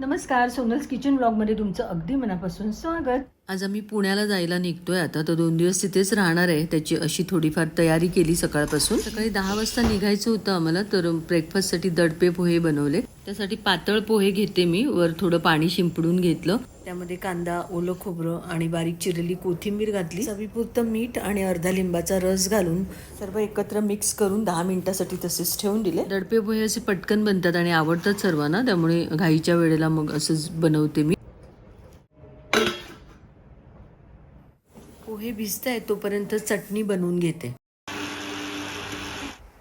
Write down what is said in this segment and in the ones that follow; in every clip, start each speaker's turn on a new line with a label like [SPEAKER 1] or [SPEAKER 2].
[SPEAKER 1] नमस्कार सोनल्स किचन ब्लॉगमध्ये तुमचं अगदी मनापासून स्वागत.
[SPEAKER 2] आज आम्ही पुण्याला जायला निघतोय आता. तर दोन दिवस तिथेच राहणार आहे. त्याची अशी थोडीफार तयारी केली सकाळपासून. सकाळी दहा वाजता निघायचं होतं आम्हाला तर ब्रेकफास्टसाठी दडपे पोहे बनवले. त्यासाठी पातळ पोहे घेते मी. वर थोडं पाणी शिंपडून घेतलं. त्यामध्ये कांदा ओलं खोबरं आणि बारीक चिरलेली कोथिंबीर घातली. चवीपुरतं मीठ आणि अर्धा लिंबाचा रस घालून सर्व एकत्र मिक्स करून दहा मिनिटासाठी तसेच ठेवून दिले. दडपे पोहे असे पटकन बनतात आणि आवडतात सर्वांना. त्यामुळे घाईच्या वेळेला मग असंच बनवते मी. पोहे भिजत आहे तोपर्यंत चटणी बनवून घेते.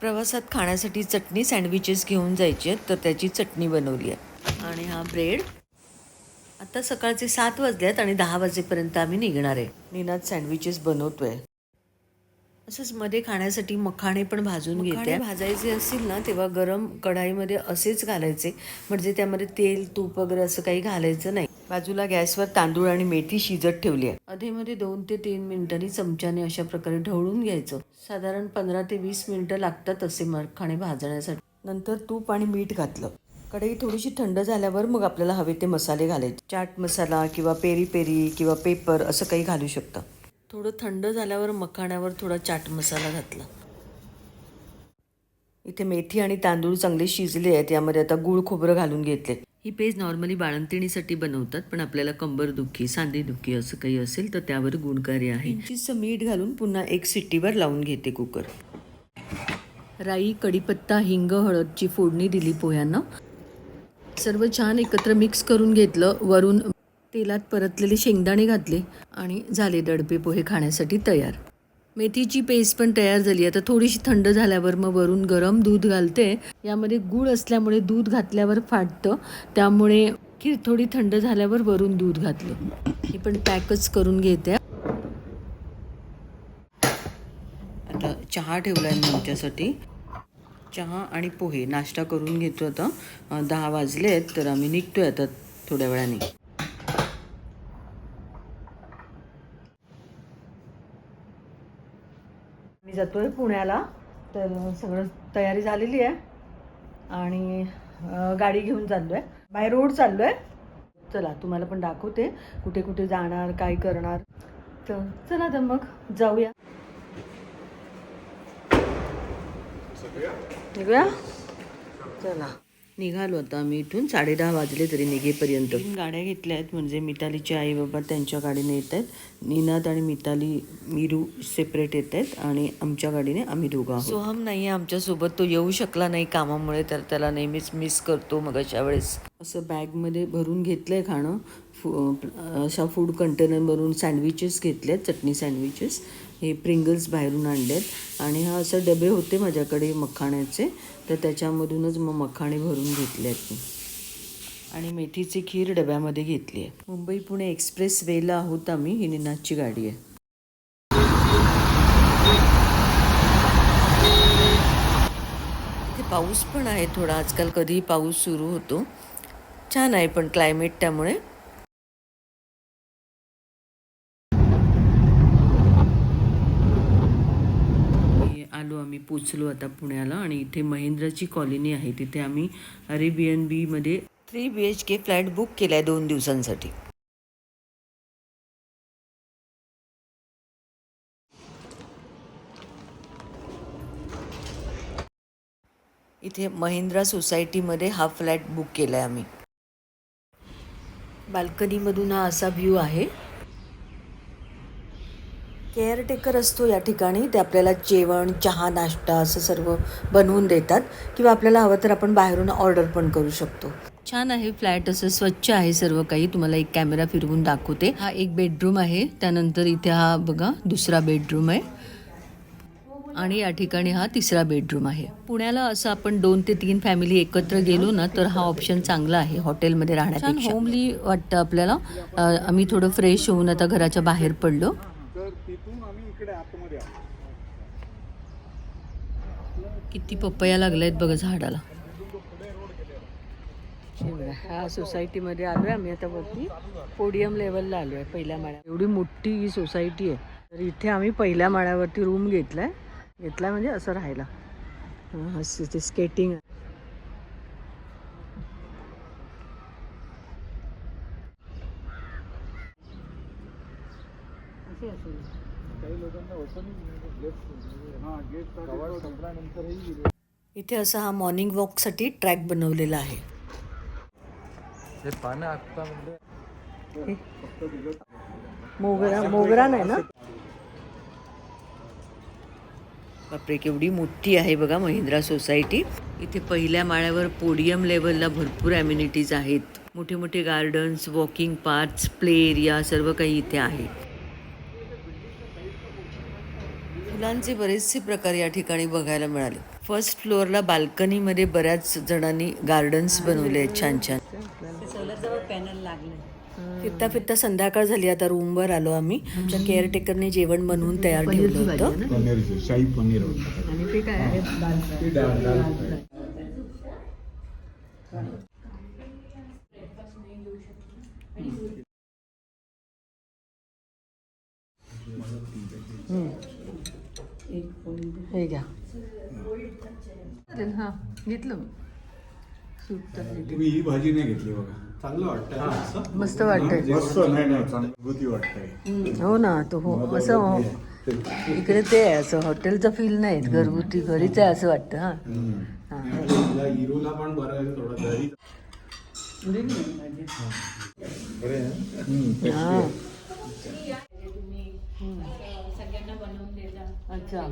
[SPEAKER 2] प्रवासात खाण्यासाठी चटणी सँडविचेस घेऊन जायचे आहेत तर त्याची चटणी बनवली आहे. आणि हा ब्रेड. आता सकाळचे सात वाजले आहेत आणि दहा वाजेपर्यंत आम्ही निघणार आहे. निनाद सँडविचेस बनवतोय. असंच मध्ये खाण्यासाठी मखाणे पण भाजून घेते. भाजायचे असतील ना तेव्हा गरम कढाईमध्ये असेच घालायचे. म्हणजे त्यामध्ये तेल तूप वगैरे असं काही घालायचं नाही. बाजूला गॅसवर तांदूळ आणि मेथी शिजत ठेवली आहे. अधेमध्ये दोन ते तीन मिनिटांनी चमच्याने अशा प्रकारे ढवळून घ्यायचं. साधारण पंधरा ते वीस मिनिटं लागतात असे मखाणे भाजण्यासाठी. नंतर तूप आणि मीठ घातलं. कढई थोडीशी थंड झाल्यावर मग आपल्याला हवे ते मसाले घालायचे. चाट मसाला किंवा पेरी पेरी किंवा पेपर असं काही घालू शकता. थोडं थंड झाल्यावर मखाण्यावर थोडा चाट मसाला घातला. इथे मेथी आणि तांदूळ चांगले शिजले आहेत यामध्ये आता गुळ खोबरं घालून घेतले. ही पेज नॉर्मली बाळंतिणीसाठी बनवतात पण आपल्याला कंबर दुखी सांधे दुखी असं काही असेल तर त्यावर गुणकारी आहे. किंचितसं मीठ घालून पुन्हा एक सिट्टीवर लावून घेते कुकर. राई कढीपत्ता हिंग हळदची फोडणी दिली पोह्यांना. सर्व छान एकत्र मिक्स करून घेतलं वरून तेलात परतलेले शेंगदाणे घातले आणि झाले दडपे पोहे खाण्यासाठी तयार. मेथीची पेस्ट पण तयार झाली. आता थोडीशी थंड झाल्यावर मग वरून गरम दूध घालते. यामध्ये गूळ असल्यामुळे दूध घातल्यावर फाटतं. त्यामुळे खीर थोडी थंड झाल्यावर वरून दूध घातलं. हे पण पॅकच करून घेते. आता चहा ठेवला आहे आमच्यासाठी. चहा आणि पोहे नाश्ता करून घेतो आता. दहा वाजले आहेत तर आम्ही निघतोय आता थोड्या वेळाने.
[SPEAKER 1] मी जातोय पुण्याला. तर सगळं तयारी झालेली आहे. आणि गाडी घेऊन चाललो आहे बाय रोड चाललो आहे चला तुम्हाला पण दाखवते कुठे कुठे जाणार काय करणार. तर चला तर मग जाऊया.
[SPEAKER 2] निघूया? चला. निघालो आता आम्ही इथून. साडे दहा वाजले तरी निघेपर्यंत. गाड्या घेतल्या आहेत. म्हणजे मितालीचे आई बाबा त्यांच्या गाडीने येत आहेत. निनाद आणि मिताली मीरू सेपरेट येत आहेत. आणि आमच्या गाडीने आम्ही दोघं आहोत. सोहम नाही आहे आमच्यासोबत. तो येऊ शकला नाही कामामुळे तर त्याला नेहमीच मिस करतो मग अशा वेळेस. असं बॅगमध्ये भरून घेतलंय खाणं. फू अशा फूड कंटेनर भरून सँडविचेस घेतले आहेत चटणी सँडविचेस हे प्रिंगल्स बाहेरून आणलेत. आणि हा असं डबे होते माझ्याकडे मखाण्याचे. तर त्याच्यामधूनच मग मखाणे भरून घेतले आहेत मी. आणि मेथीची खीर डब्यामध्ये घेतली आहे. मुंबई पुणे एक्सप्रेस वेला आहोत आम्ही. ही निनादची गाडी आहे. पाऊस पण आहे थोडा. आजकाल कधीही पाऊस सुरू होतो. छान आहे पण क्लायमेट त्यामुळे हे आलो आम्ही पोचलो आता पुण्याला आणि इथे महेंद्राची कॉलनी आहे. तिथे आम्ही अरेबियन बीमध्ये three B H K flat book केला आहे दोन दिवसांसाठी. इथे महिंद्रा सोसायटीमध्ये हा फ्लॅट बुक केला आहे आम्ही. बाल्कनीमधून हा असा व्ह्यू आहे. केअरटेकर असतो या ठिकाणी. ते आपल्याला जेवण चहा नाश्ता असं सर्व बनवून देतात किंवा आपल्याला हवं तर आपण बाहेरून ऑर्डर पण करू शकतो. छान आहे फ्लॅट असं स्वच्छ आहे सर्व काही. तुम्हाला एक कॅमेरा फिरवून दाखवते. हा एक बेडरूम आहे. त्यानंतर इथे हा बघा दुसरा बेडरूम आहे. आणि या ठिकाणी हा तिसरा बेडरूम आहे. पुण्याला असं आपण दोन ते तीन फॅमिली एकत्र गेलो ना तर हा ऑप्शन चांगला आहे हॉटेलमध्ये राहण्यापेक्षा. होमली वाटतं आपल्याला. आम्ही थोडं फ्रेश होऊन आता घराच्या बाहेर पडलो. किती पपया लागल्या आहेत बघा झाडाला. हा सोसायटीमध्ये आलो आहे आम्ही आता वरती. पोडियम लेवलला आलो आहे पहिल्या माळ्या एवढी मोठी ही सोसायटी आहे. तर इथे आम्ही पहिल्या माळ्यावरती रूम घेतला आहे घेतला म्हणजे असं राहायला. ते स्केटिंग असे असेल
[SPEAKER 3] काही लोकांना होतं
[SPEAKER 4] इथे असा हा मॉर्निंग वॉकसाठी ट्रॅक बनवलेला आहे.
[SPEAKER 3] हे पानं आत्ता म्हणजे
[SPEAKER 2] मोगरा मोगरा नाही ना?
[SPEAKER 4] बापरे केवढी मोठी आहे बघा महिंद्रा सोसायटी. इथे पहिल्या माळ्यावर पोडियम लेवलला भरपूर ॲम्युनिटीज आहेत. मोठे मोठे gardens walking parks play area सर्व काही इथे आहे. फुलांचे बरेचसे प्रकार या ठिकाणी बघायला मिळाले. फर्स्ट फ्लोअरला बाल्कनीमध्ये बऱ्याच जणांनी गार्डन्स बनवले आहेत छान छान. फिरता फिरता संध्याकाळ झाली. आता रूमवर आलो आम्ही. आमच्या केअरटेकरने जेवण बनवून तयार ठेवलं होतं.
[SPEAKER 5] पनीर शाही पनीर होतं.
[SPEAKER 2] आणि ते काय आहे हे घ्या. चालेल हां घेतलं तर.
[SPEAKER 5] तुम्ही ही भाजी नाही घेतली बघा. चांगलं वाटतं
[SPEAKER 2] मस्त? वाटतंय.
[SPEAKER 5] मस्त नाही नाही चांगली वाटतंय.
[SPEAKER 2] हो ना तो हो असं हो. इकडे ते आहे असं हॉटेलचं फील नाही घरगुती घरीच आहे असं वाटतं हां. हां.
[SPEAKER 5] हिरोला पण बरं आहे थोडं दही
[SPEAKER 2] हां. अच्छा.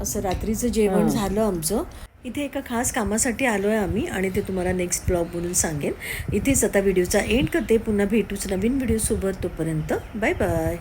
[SPEAKER 4] असं रात्रीचं जेवण झालं आमचं. इथे एका खास कामासाठी आलो आहे आम्ही आणि ते तुम्हाला नेक्स्ट ब्लॉग म्हणून सांगेन. इथेच आता व्हिडिओचा एंड करते. पुन्हा भेटूच नवीन व्हिडिओसोबत तोपर्यंत. Bye bye